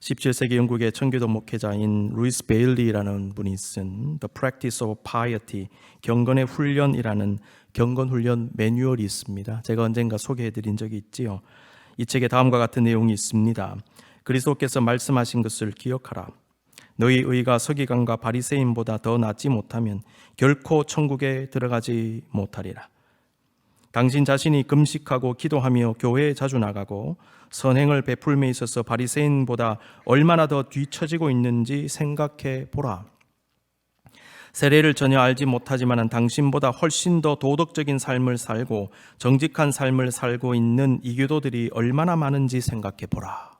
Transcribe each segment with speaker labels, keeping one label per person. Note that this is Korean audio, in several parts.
Speaker 1: 17세기 영국의 청교도 목회자인 루이스 베일리라는 분이 쓴 The Practice of Piety 경건의 훈련이라는 경건 훈련 매뉴얼이 있습니다. 제가 언젠가 소개해 드린 적이 있지요. 이 책에 다음과 같은 내용이 있습니다. 그리스도께서 말씀하신 것을 기억하라. 너희 의가 서기관과 바리새인보다 더 낫지 못하면 결코 천국에 들어가지 못하리라. 당신 자신이 금식하고 기도하며 교회에 자주 나가고 선행을 베풀매 있어서 바리새인보다 얼마나 더 뒤처지고 있는지 생각해 보라. 세례를 전혀 알지 못하지만 당신보다 훨씬 더 도덕적인 삶을 살고 정직한 삶을 살고 있는 이교도들이 얼마나 많은지 생각해 보라.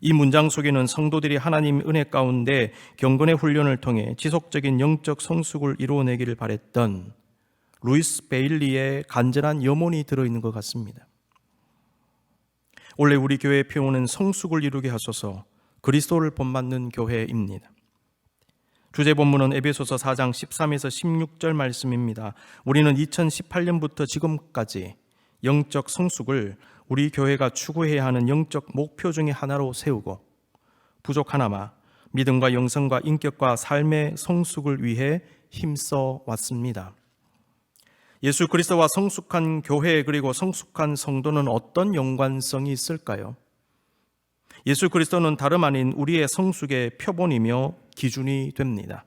Speaker 1: 이 문장 속에는 성도들이 하나님 은혜 가운데 경건의 훈련을 통해 지속적인 영적 성숙을 이루어내기를 바랬던 루이스 베일리의 간절한 염원이 들어있는 것 같습니다. 원래 우리 교회의 표현은 성숙을 이루게 하소서 그리스도를 본받는 교회입니다. 주제 본문은 에베소서 4장 13에서 16절 말씀입니다. 우리는 2018년부터 지금까지 영적 성숙을 우리 교회가 추구해야 하는 영적 목표 중의 하나로 세우고 부족 하나마 믿음과 영성과 인격과 삶의 성숙을 위해 힘써 왔습니다. 예수 그리스도와 성숙한 교회 그리고 성숙한 성도는 어떤 연관성이 있을까요? 예수 그리스도는 다름 아닌 우리의 성숙의 표본이며 기준이 됩니다.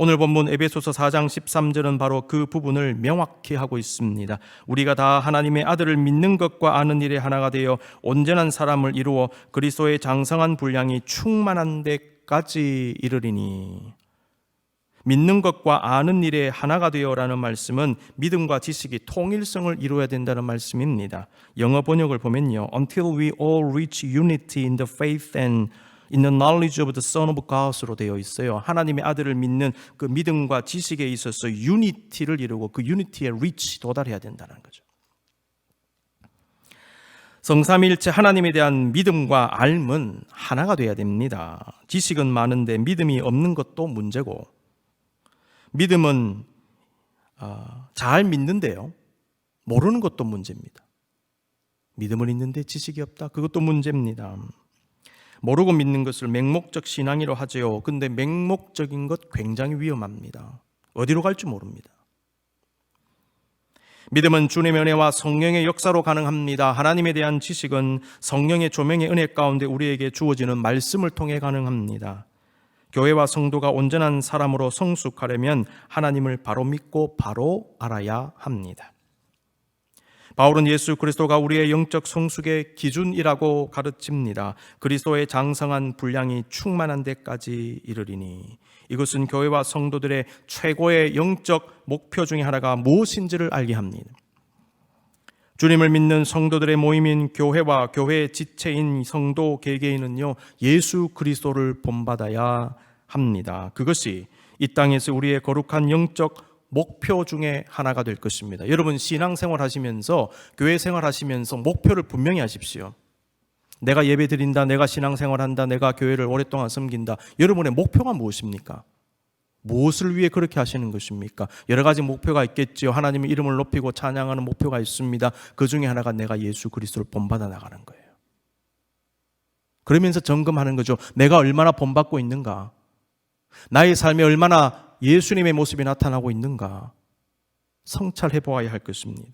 Speaker 1: 오늘 본문 에베소서 4장 13절은 바로 그 부분을 명확히 하고 있습니다. 우리가 다 하나님의 아들을 믿는 것과 아는 일에 하나가 되어 온전한 사람을 이루어 그리스도의 장성한 분량이 충만한 데까지 이르리니 믿는 것과 아는 일에 하나가 되어라는 말씀은 믿음과 지식이 통일성을 이루어야 된다는 말씀입니다. 영어 번역을 보면요. Until we all reach unity in the faith and the knowledge of the Son of God으로 되어 있어요. 하나님의 아들을 믿는 그 믿음과 지식에 있어서 유니티를 이루고 그 유니티에 reach 도달해야 된다는 거죠. 성삼일체 하나님에 대한 믿음과 알은 하나가 돼야 됩니다. 지식은 많은데 믿음이 없는 것도 문제고 믿음은 아, 잘 믿는데요. 모르는 것도 문제입니다. 믿음은 있는데 지식이 없다. 그것도 문제입니다. 모르고 믿는 것을 맹목적 신앙이라 하지요. 근데 맹목적인 것 굉장히 위험합니다. 어디로 갈지 모릅니다. 믿음은 주님의 은혜와 성령의 역사로 가능합니다. 하나님에 대한 지식은 성령의 조명의 은혜 가운데 우리에게 주어지는 말씀을 통해 가능합니다. 교회와 성도가 온전한 사람으로 성숙하려면 하나님을 바로 믿고 바로 알아야 합니다. 바울은 예수 그리스도가 우리의 영적 성숙의 기준이라고 가르칩니다. 그리스도의 장성한 분량이 충만한 데까지 이르리니 이것은 교회와 성도들의 최고의 영적 목표 중의 하나가 무엇인지를 알게 합니다. 주님을 믿는 성도들의 모임인 교회와 교회의 지체인 성도 개개인은요 예수 그리스도를 본받아야 합니다. 그것이 이 땅에서 우리의 거룩한 영적 목표 중에 하나가 될 것입니다. 여러분 신앙생활 하시면서 교회 생활 하시면서 목표를 분명히 하십시오. 내가 예배 드린다, 내가 신앙생활 한다, 내가 교회를 오랫동안 섬긴다. 여러분의 목표가 무엇입니까? 무엇을 위해 그렇게 하시는 것입니까? 여러 가지 목표가 있겠지요. 하나님의 이름을 높이고 찬양하는 목표가 있습니다. 그 중에 하나가 내가 예수 그리스도를 본받아 나가는 거예요. 그러면서 점검하는 거죠. 내가 얼마나 본받고 있는가? 나의 삶에 얼마나 예수님의 모습이 나타나고 있는가 성찰해 보아야 할 것입니다.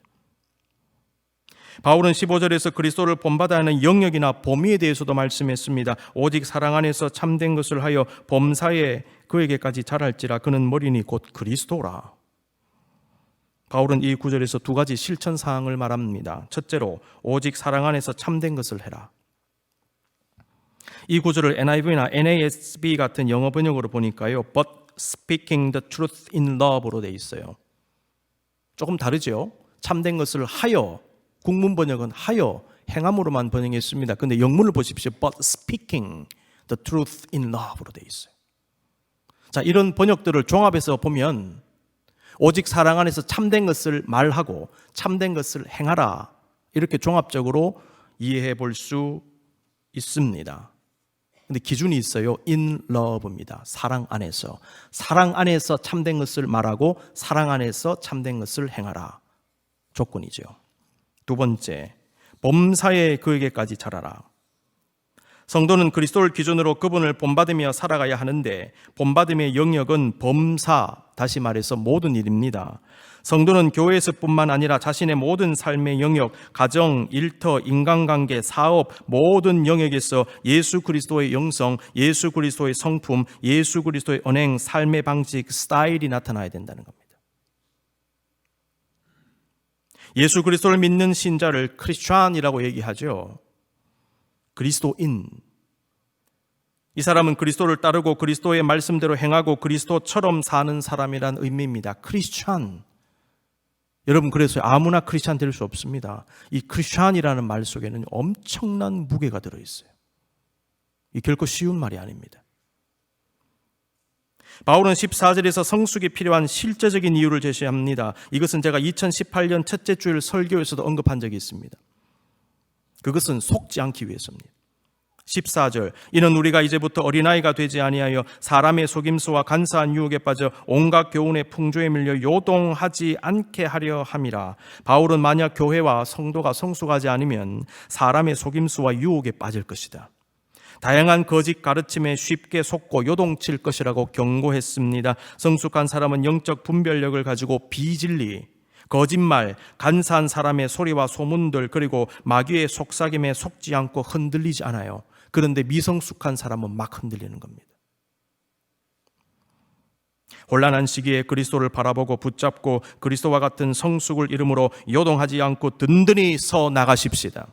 Speaker 1: 바울은 15절에서 그리스도를 본받아야 하는 영역이나 범위에 대해서도 말씀했습니다. 오직 사랑 안에서 참된 것을 하여 범사에 그에게까지 자랄지라 그는 머리니 곧 그리스도라. 바울은 이 구절에서 두 가지 실천 사항을 말합니다. 첫째로 오직 사랑 안에서 참된 것을 해라. 이 구절을 NIV나 NASB 같은 영어 번역으로 보니까요. but speaking the truth in love로 돼 있어요. 조금 다르죠? 참된 것을 하여 국문 번역은 하여 행함으로만 번역했습니다. 근데 영문을 보십시오. but speaking the truth in love로 돼 있어요. 자, 이런 번역들을 종합해서 보면 오직 사랑 안에서 참된 것을 말하고 참된 것을 행하라. 이렇게 종합적으로 이해해 볼 수 있습니다. 근데 기준이 있어요. in love입니다. 사랑 안에서. 사랑 안에서 참된 것을 말하고 사랑 안에서 참된 것을 행하라. 조건이죠. 두 번째, 범사에 그에게까지 자라라. 성도는 그리스도를 기준으로 그분을 본받으며 살아가야 하는데 본받음의 영역은 범사, 다시 말해서 모든 일입니다. 성도는 교회에서뿐만 아니라 자신의 모든 삶의 영역, 가정, 일터, 인간관계, 사업 모든 영역에서 예수 그리스도의 영성, 예수 그리스도의 성품, 예수 그리스도의 언행, 삶의 방식, 스타일이 나타나야 된다는 겁니다. 예수 그리스도를 믿는 신자를 크리스찬이라고 얘기하죠. 그리스도인. 이 사람은 그리스도를 따르고 그리스도의 말씀대로 행하고 그리스도처럼 사는 사람이란 의미입니다. 크리스찬. 여러분 그래서 아무나 크리스찬 될 수 없습니다. 이 크리스찬이라는 말 속에는 엄청난 무게가 들어 있어요. 이 결코 쉬운 말이 아닙니다. 바울은 14절에서 성숙이 필요한 실제적인 이유를 제시합니다. 이것은 제가 2018년 첫째 주일 설교에서도 언급한 적이 있습니다. 그것은 속지 않기 위해서입니다. 14절 이는 우리가 이제부터 어린아이가 되지 아니하여 사람의 속임수와 간사한 유혹에 빠져 온갖 교훈의 풍조에 밀려 요동하지 않게 하려 함이라. 바울은 만약 교회와 성도가 성숙하지 않으면 사람의 속임수와 유혹에 빠질 것이다. 다양한 거짓 가르침에 쉽게 속고 요동칠 것이라고 경고했습니다. 성숙한 사람은 영적 분별력을 가지고 비진리 거짓말, 간사한 사람의 소리와 소문들 그리고 마귀의 속삭임에 속지 않고 흔들리지 않아요. 그런데 미성숙한 사람은 막 흔들리는 겁니다. 혼란한 시기에 그리스도를 바라보고 붙잡고 그리스도와 같은 성숙을 이름으로 요동하지 않고 든든히 서 나가십시다.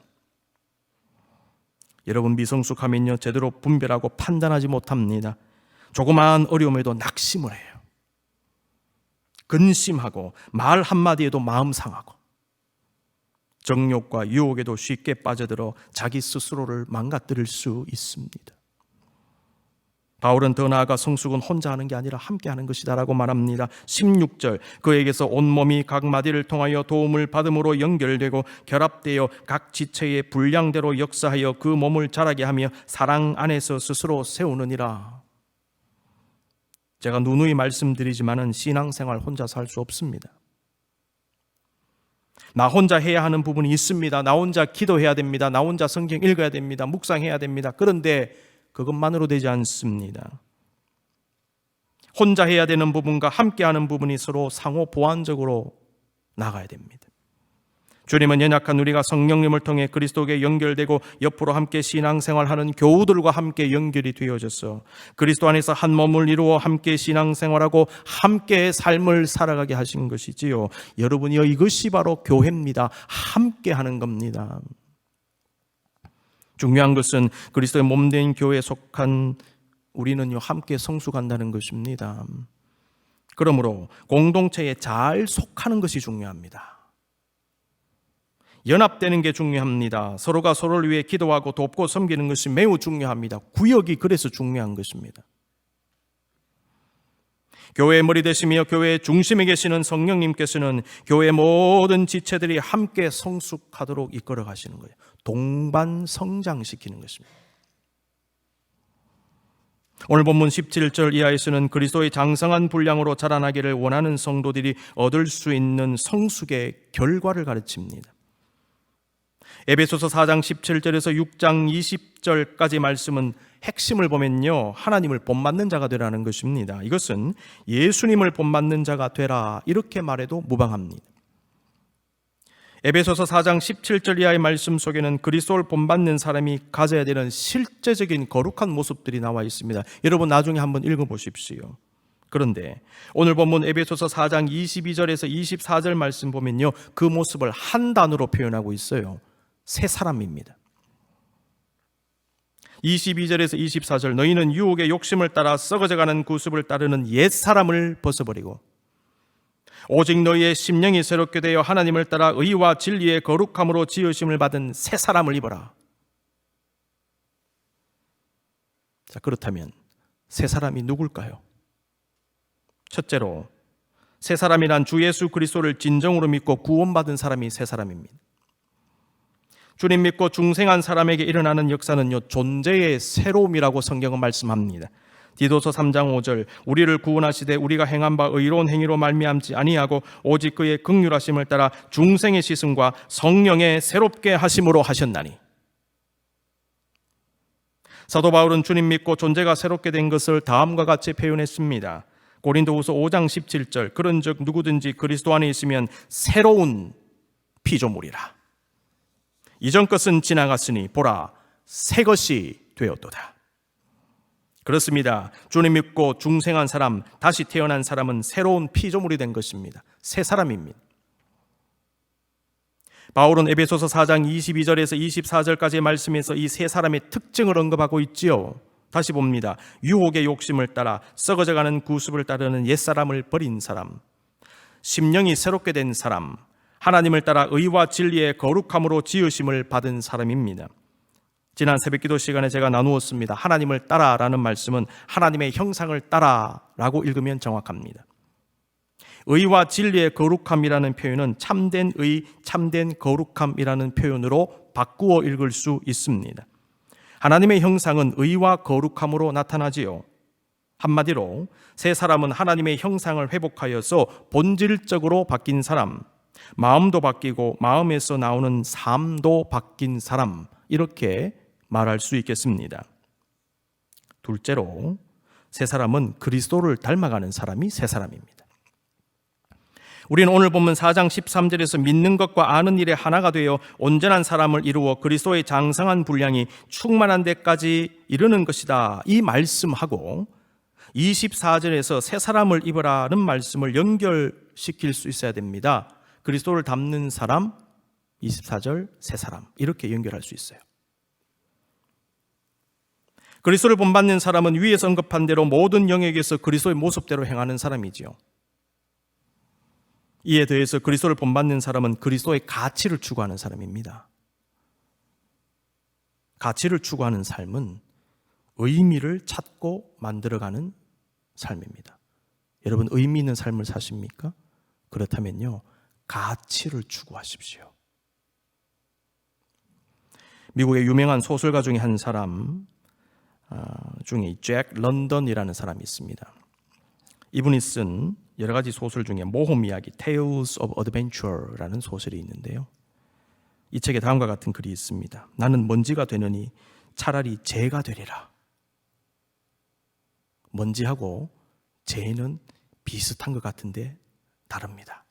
Speaker 1: 여러분 미성숙하면요 제대로 분별하고 판단하지 못합니다. 조그마한 어려움에도 낙심을 해요. 근심하고 말 한마디에도 마음 상하고 정욕과 유혹에도 쉽게 빠져들어 자기 스스로를 망가뜨릴 수 있습니다. 바울은 더 나아가 성숙은 혼자 하는 게 아니라 함께 하는 것이다라고 말합니다. 16절 그에게서 온몸이 각 마디를 통하여 도움을 받음으로 연결되고 결합되어 각 지체의 분량대로 역사하여 그 몸을 자라게 하며 사랑 안에서 스스로 세우느니라. 제가 누누이 말씀드리지만은 신앙생활 혼자서 할 수 없습니다. 나 혼자 해야 하는 부분이 있습니다. 나 혼자 기도해야 됩니다. 나 혼자 성경 읽어야 됩니다. 묵상해야 됩니다. 그런데 그것만으로 되지 않습니다. 혼자 해야 되는 부분과 함께 하는 부분이 서로 상호 보완적으로 나가야 됩니다. 주님은 연약한 우리가 성령님을 통해 그리스도에게 연결되고 옆으로 함께 신앙생활하는 교우들과 함께 연결이 되어져서 그리스도 안에서 한 몸을 이루어 함께 신앙생활하고 함께 삶을 살아가게 하신 것이지요. 여러분이요 이것이 바로 교회입니다. 함께 하는 겁니다. 중요한 것은 그리스도의 몸된 교회에 속한 우리는요 함께 성숙한다는 것입니다. 그러므로 공동체에 잘 속하는 것이 중요합니다. 연합되는 게 중요합니다. 서로가 서로를 위해 기도하고 돕고 섬기는 것이 매우 중요합니다. 구역이 그래서 중요한 것입니다. 교회의 머리 되시며 교회의 중심에 계시는 성령님께서는 교회 모든 지체들이 함께 성숙하도록 이끌어 가시는 거예요. 동반 성장시키는 것입니다. 오늘 본문 17절 이하에서는 그리스도의 장성한 분량으로 자라나기를 원하는 성도들이 얻을 수 있는 성숙의 결과를 가르칩니다. 에베소서 4장 17절에서 6장 20절까지 말씀은 핵심을 보면요. 하나님을 본받는 자가 되라는 것입니다. 이것은 예수님을 본받는 자가 되라 이렇게 말해도 무방합니다. 에베소서 4장 17절 이하의 말씀 속에는 그리스도를 본받는 사람이 가져야 되는 실제적인 거룩한 모습들이 나와 있습니다. 여러분 나중에 한번 읽어 보십시오. 그런데 오늘 본문 에베소서 4장 22절에서 24절 말씀 보면요. 그 모습을 한 단어로 표현하고 있어요. 새 사람입니다. 22절에서 24절 너희는 유혹의 욕심을 따라 썩어져가는 구습을 따르는 옛 사람을 벗어버리고 오직 너희의 심령이 새롭게 되어 하나님을 따라 의와 진리의 거룩함으로 지으심을 받은 새 사람을 입어라. 자, 그렇다면 새 사람이 누굴까요? 첫째로 새 사람이란 주 예수 그리스도를 진정으로 믿고 구원받은 사람이 새 사람입니다. 주님 믿고 중생한 사람에게 일어나는 역사는요, 존재의 새로움이라고 성경은 말씀합니다. 디도서 3장 5절 우리를 구원하시되 우리가 행한 바 의로운 행위로 말미암지 아니하고 오직 그의 극률하심을 따라 중생의 시승과 성령의 새롭게 하심으로 하셨나니 사도 바울은 주님 믿고 존재가 새롭게 된 것을 다음과 같이 표현했습니다. 고린도후서 5장 17절 그런즉 누구든지 그리스도 안에 있으면 새로운 피조물이라. 이전 것은 지나갔으니 보라 새 것이 되었도다. 그렇습니다. 주님 믿고 중생한 사람, 다시 태어난 사람은 새로운 피조물이 된 것입니다. 새 사람입니다. 바울은 에베소서 4장 22절에서 24절까지의 말씀에서 이 세 사람의 특징을 언급하고 있지요. 다시 봅니다. 유혹의 욕심을 따라 썩어져가는 구습을 따르는 옛사람을 버린 사람, 심령이 새롭게 된 사람, 하나님을 따라 의와 진리의 거룩함으로 지으심을 받은 사람입니다. 지난 새벽 기도 시간에 제가 나누었습니다. 하나님을 따라라는 말씀은 하나님의 형상을 따라라고 읽으면 정확합니다. 의와 진리의 거룩함이라는 표현은 참된 의, 참된 거룩함이라는 표현으로 바꾸어 읽을 수 있습니다. 하나님의 형상은 의와 거룩함으로 나타나지요. 한마디로 세 사람은 하나님의 형상을 회복하여서 본질적으로 바뀐 사람, 마음도 바뀌고 마음에서 나오는 삶도 바뀐 사람 이렇게 말할 수 있겠습니다. 둘째로 세 사람은 그리스도를 닮아가는 사람이 세 사람입니다. 우리는 오늘 보면 4장 13절에서 믿는 것과 아는 일에 하나가 되어 온전한 사람을 이루어 그리스도의 장성한 분량이 충만한 데까지 이르는 것이다. 이 말씀하고 24절에서 새 사람을 입으라는 말씀을 연결시킬 수 있어야 됩니다. 그리스도를 닮는 사람, 24절 새 사람 이렇게 연결할 수 있어요. 그리스도를 본받는 사람은 위에서 언급한 대로 모든 영역에서 그리스도의 모습대로 행하는 사람이지요. 이에 대해서 그리스도를 본받는 사람은 그리스도의 가치를 추구하는 사람입니다. 가치를 추구하는 삶은 의미를 찾고 만들어가는 삶입니다. 여러분 의미 있는 삶을 사십니까? 그렇다면요 가치를 추구하십시오. 미국의 유명한 소설가 중에 한 사람 어, 중에 잭 런던이라는 사람이 있습니다. 이분이 쓴 여러 가지 소설 중에 모험 이야기 Tales of Adventure라는 소설이 있는데요. 이 책에 다음과 같은 글이 있습니다. 나는 먼지가 되느니 차라리 재가 되리라. 먼지하고 재는 비슷한 것 같은데 다릅니다.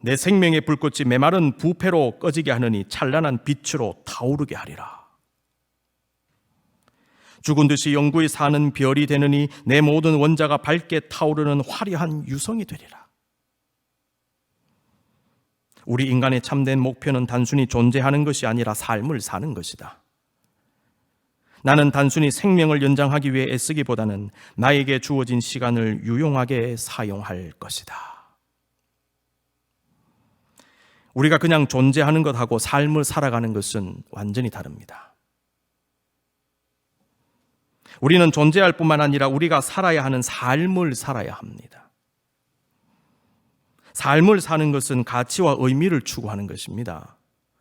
Speaker 1: 내 생명의 불꽃이 메마른 부패로 꺼지게 하느니 찬란한 빛으로 타오르게 하리라. 죽은 듯이 영구히 사는 별이 되느니 내 모든 원자가 밝게 타오르는 화려한 유성이 되리라. 우리 인간의 참된 목표는 단순히 존재하는 것이 아니라 삶을 사는 것이다. 나는 단순히 생명을 연장하기 위해 애쓰기보다는 나에게 주어진 시간을 유용하게 사용할 것이다. 우리가 그냥 존재하는 것하고 삶을 살아가는 것은 완전히 다릅니다. 우리는 존재할 뿐만 아니라 우리가 살아야 하는 삶을 살아야 합니다. 삶을 사는 것은 가치와 의미를 추구하는 것입니다.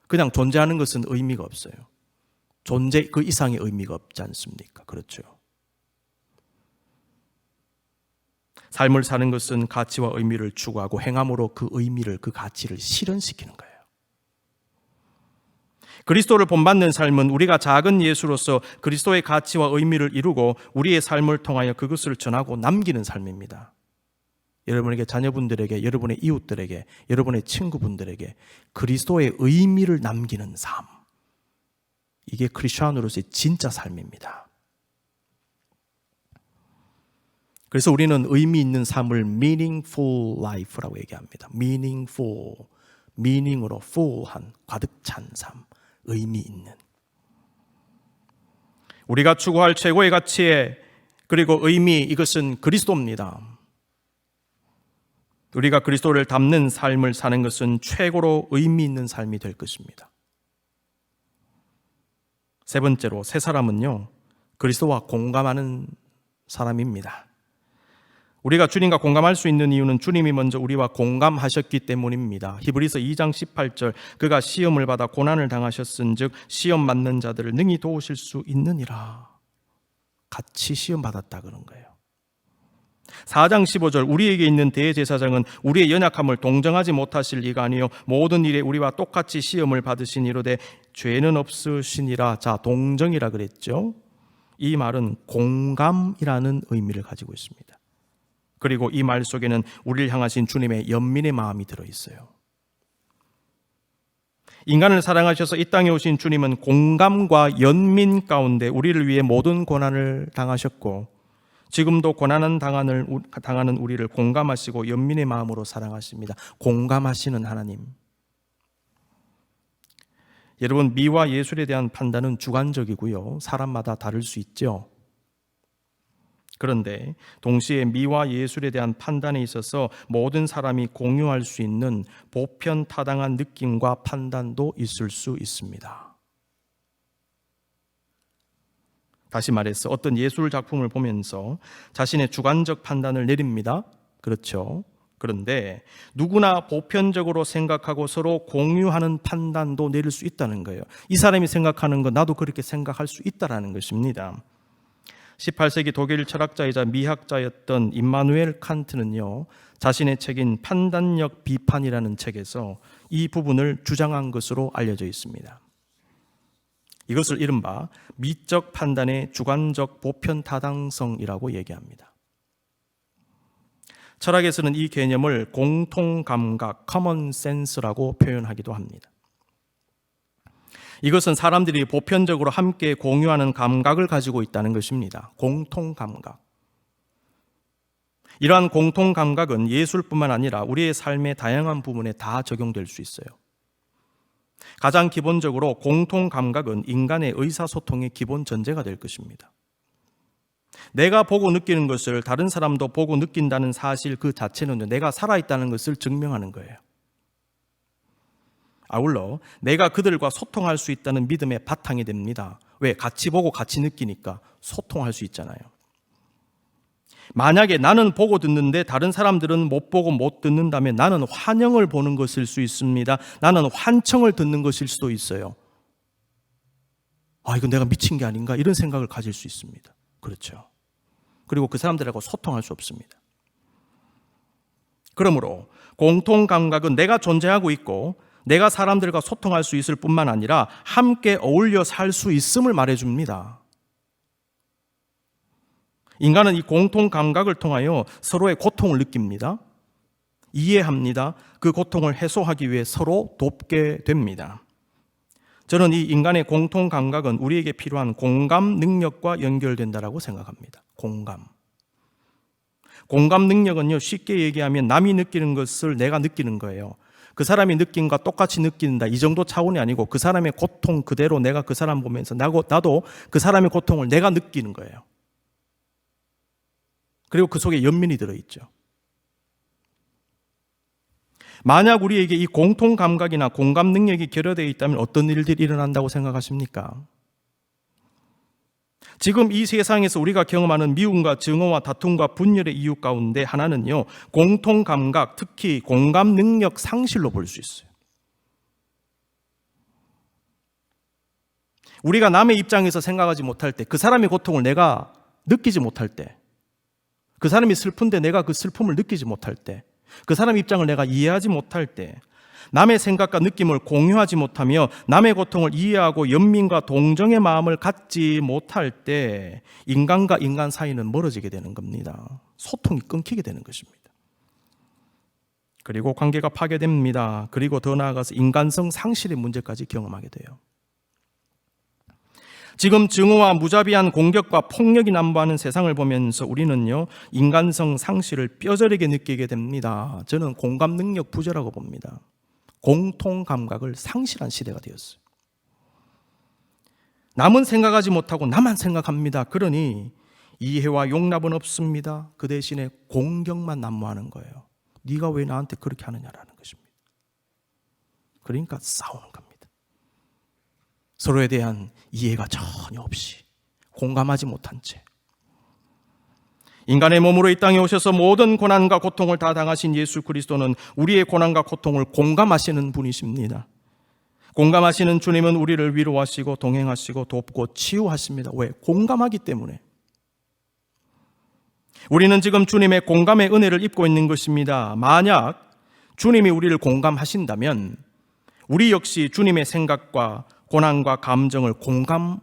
Speaker 1: 그냥 존재하는 것은 의미가 없어요. 존재 그 이상의 의미가 없지 않습니까? 그렇죠. 삶을 사는 것은 가치와 의미를 추구하고 행함으로 그 의미를 그 가치를 실현시키는 거예요. 그리스도를 본받는 삶은 우리가 작은 예수로서 그리스도의 가치와 의미를 이루고 우리의 삶을 통하여 그것을 전하고 남기는 삶입니다. 여러분에게 자녀분들에게, 여러분의 이웃들에게, 여러분의 친구분들에게 그리스도의 의미를 남기는 삶. 이게 크리스천으로서의 진짜 삶입니다. 그래서 우리는 의미 있는 삶을 meaningful life라고 얘기합니다. meaningful, meaning으로 full한 가득 찬 삶. 의미 있는 우리가 추구할 최고의 가치에 그리고 의미 이것은 그리스도입니다. 우리가 그리스도를 담는 삶을 사는 것은 최고로 의미 있는 삶이 될 것입니다. 세 번째로 세 사람은요 그리스도와 공감하는 사람입니다. 우리가 주님과 공감할 수 있는 이유는 주님이 먼저 우리와 공감하셨기 때문입니다. 히브리서 2장 18절 그가 시험을 받아 고난을 당하셨은즉 시험 맞는 자들을 능히 도우실 수 있느니라. 같이 시험 받았다 그런 거예요. 4장 15절 우리에게 있는 대제사장은 우리의 연약함을 동정하지 못하실 이가 아니요 모든 일에 우리와 똑같이 시험을 받으신 이로되 죄는 없으시니라 자 동정이라 그랬죠. 이 말은 공감이라는 의미를 가지고 있습니다. 그리고 이 말 속에는 우리를 향하신 주님의 연민의 마음이 들어 있어요. 인간을 사랑하셔서 이 땅에 오신 주님은 공감과 연민 가운데 우리를 위해 모든 고난을 당하셨고 지금도 고난은 당하는, 당하는 우리를 공감하시고 연민의 마음으로 사랑하십니다. 공감하시는 하나님. 여러분, 미와 예술에 대한 판단은 주관적이고요. 사람마다 다를 수 있죠. 그런데 동시에 미와 예술에 대한 판단에 있어서 모든 사람이 공유할 수 있는 보편 타당한 느낌과 판단도 있을 수 있습니다. 다시 말해서 어떤 예술 작품을 보면서 자신의 주관적 판단을 내립니다. 그렇죠. 그런데 누구나 보편적으로 생각하고 서로 공유하는 판단도 내릴 수 있다는 거예요. 이 사람이 생각하는 거 나도 그렇게 생각할 수 있다라는 것입니다. 18세기 독일 철학자이자 미학자였던 임마누엘 칸트는요, 자신의 책인 판단력 비판이라는 책에서 이 부분을 주장한 것으로 알려져 있습니다. 이것을 이른바 미적 판단의 주관적 보편 타당성이라고 얘기합니다. 철학에서는 이 개념을 공통 감각, common sense라고 표현하기도 합니다. 이것은 사람들이 보편적으로 함께 공유하는 감각을 가지고 있다는 것입니다. 공통 감각. 이러한 공통 감각은 예술뿐만 아니라 우리의 삶의 다양한 부분에 다 적용될 수 있어요. 가장 기본적으로 공통 감각은 인간의 의사소통의 기본 전제가 될 것입니다. 내가 보고 느끼는 것을 다른 사람도 보고 느낀다는 사실 그 자체는 내가 살아있다는 것을 증명하는 거예요. 아울러 내가 그들과 소통할 수 있다는 믿음의 바탕이 됩니다. 왜? 같이 보고 같이 느끼니까 소통할 수 있잖아요. 만약에 나는 보고 듣는데 다른 사람들은 못 보고 못 듣는다면 나는 환영을 보는 것일 수 있습니다. 나는 환청을 듣는 것일 수도 있어요. 아, 이거 내가 미친 게 아닌가? 이런 생각을 가질 수 있습니다. 그렇죠. 그리고 그 사람들하고 소통할 수 없습니다. 그러므로 공통 감각은 내가 존재하고 있고 내가 사람들과 소통할 수 있을 뿐만 아니라 함께 어울려 살 수 있음을 말해줍니다. 인간은 이 공통 감각을 통하여 서로의 고통을 느낍니다. 이해합니다. 그 고통을 해소하기 위해 서로 돕게 됩니다. 저는 이 인간의 공통 감각은 우리에게 필요한 공감 능력과 연결된다라고 생각합니다. 공감. 공감 능력은요, 쉽게 얘기하면 남이 느끼는 것을 내가 느끼는 거예요. 그 사람이 느낀과 똑같이 느낀다. 이 정도 차원이 아니고 그 사람의 고통 그대로 내가 그 사람 보면서 나도 그 사람의 고통을 내가 느끼는 거예요. 그리고 그 속에 연민이 들어있죠. 만약 우리에게 이 공통 감각이나 공감 능력이 결여되어 있다면 어떤 일들이 일어난다고 생각하십니까? 지금 이 세상에서 우리가 경험하는 미움과 증오와 다툼과 분열의 이유 가운데 하나는요, 공통 감각, 특히 공감 능력 상실로 볼 수 있어요. 우리가 남의 입장에서 생각하지 못할 때, 그 사람의 고통을 내가 느끼지 못할 때, 그 사람이 슬픈데 내가 그 슬픔을 느끼지 못할 때, 그 사람 입장을 내가 이해하지 못할 때, 남의 생각과 느낌을 공유하지 못하며 남의 고통을 이해하고 연민과 동정의 마음을 갖지 못할 때 인간과 인간 사이는 멀어지게 되는 겁니다. 소통이 끊기게 되는 것입니다. 그리고 관계가 파괴됩니다. 그리고 더 나아가서 인간성 상실의 문제까지 경험하게 돼요. 지금 증오와 무자비한 공격과 폭력이 남부하는 세상을 보면서 우리는요, 인간성 상실을 뼈저리게 느끼게 됩니다. 저는 공감 능력 부재라고 봅니다. 공통 감각을 상실한 시대가 되었어요. 남은 생각하지 못하고 나만 생각합니다. 그러니 이해와 용납은 없습니다. 그 대신에 공격만 난무하는 거예요. 네가 왜 나한테 그렇게 하느냐라는 것입니다. 그러니까 싸우는 겁니다. 서로에 대한 이해가 전혀 없이 공감하지 못한 채 인간의 몸으로 이 땅에 오셔서 모든 고난과 고통을 다 당하신 예수 그리스도는 우리의 고난과 고통을 공감하시는 분이십니다. 공감하시는 주님은 우리를 위로하시고 동행하시고 돕고 치유하십니다. 왜? 공감하기 때문에. 우리는 지금 주님의 공감의 은혜를 입고 있는 것입니다. 만약 주님이 우리를 공감하신다면 우리 역시 주님의 생각과 고난과 감정을 공감할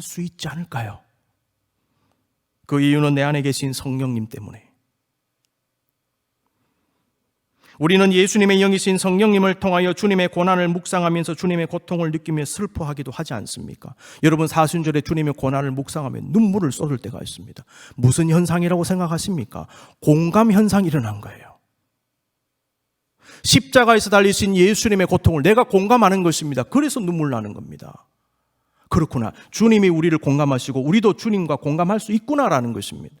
Speaker 1: 수 있지 않을까요? 그 이유는 내 안에 계신 성령님 때문에. 우리는 예수님의 영이신 성령님을 통하여 주님의 고난을 묵상하면서 주님의 고통을 느끼며 슬퍼하기도 하지 않습니까? 여러분 사순절에 주님의 고난을 묵상하면 눈물을 쏟을 때가 있습니다. 무슨 현상이라고 생각하십니까? 공감 현상이 일어난 거예요. 십자가에서 달리신 예수님의 고통을 내가 공감하는 것입니다. 그래서 눈물 나는 겁니다. 그렇구나. 주님이 우리를 공감하시고 우리도 주님과 공감할 수 있구나라는 것입니다.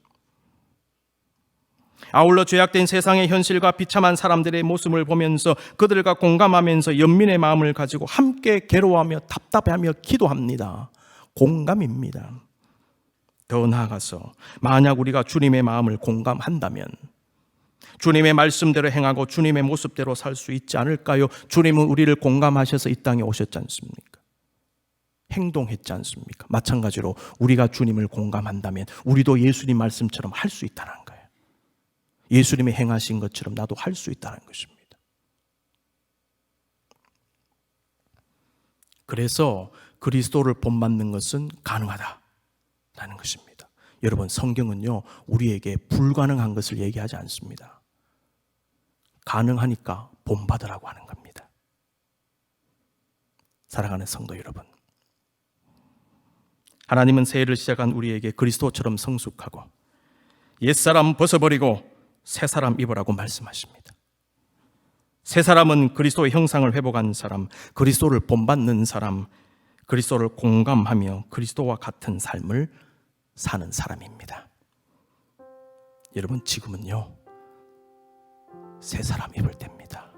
Speaker 1: 아울러 죄악된 세상의 현실과 비참한 사람들의 모습을 보면서 그들과 공감하면서 연민의 마음을 가지고 함께 괴로워하며 답답해하며 기도합니다. 공감입니다. 더 나아가서 만약 우리가 주님의 마음을 공감한다면 주님의 말씀대로 행하고 주님의 모습대로 살 수 있지 않을까요? 주님은 우리를 공감하셔서 이 땅에 오셨지 않습니까? 행동했지 않습니까? 마찬가지로 우리가 주님을 공감한다면 우리도 예수님 말씀처럼 할 수 있다는 거예요. 예수님이 행하신 것처럼 나도 할 수 있다는 것입니다. 그래서 그리스도를 본받는 것은 가능하다라는 것입니다. 여러분 성경은요 우리에게 불가능한 것을 얘기하지 않습니다. 가능하니까 본받으라고 하는 겁니다. 사랑하는 성도 여러분, 하나님은 새해를 시작한 우리에게 그리스도처럼 성숙하고 옛사람 벗어버리고 새 사람 입으라고 말씀하십니다. 새 사람은 그리스도의 형상을 회복한 사람, 그리스도를 본받는 사람, 그리스도를 공감하며 그리스도와 같은 삶을 사는 사람입니다. 여러분 지금은요 새 사람 입을 때입니다.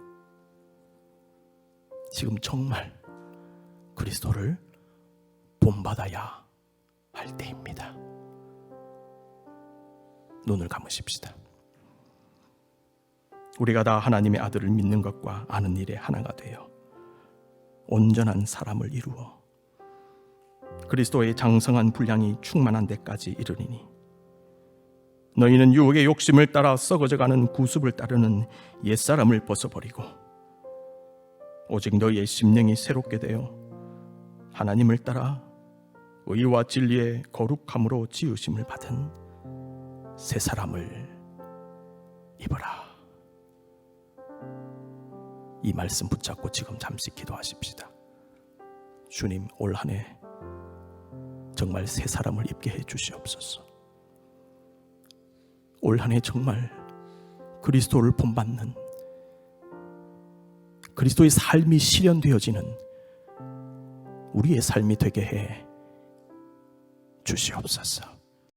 Speaker 1: 지금 정말 그리스도를 본받아야 할 때입니다. 눈을 감으십시다. 우리가 다 하나님의 아들을 믿는 것과 아는 일에 하나가 되어 온전한 사람을 이루어 그리스도의 장성한 분량이 충만한 데까지 이르리니 너희는 유혹의 욕심을 따라 썩어져가는 구습을 따르는 옛사람을 벗어버리고 오직 너희의 심령이 새롭게 되어 하나님을 따라 의와 진리의 거룩함으로 지으심을 받은 새 사람을 입어라. 이 말씀 붙잡고 지금 잠시 기도하십시다. 주님 올 한해 정말 새 사람을 입게 해 주시옵소서. 올 한해 정말 그리스도를 본받는 그리스도의 삶이 실현되어지는 우리의 삶이 되게 해 주시옵소서.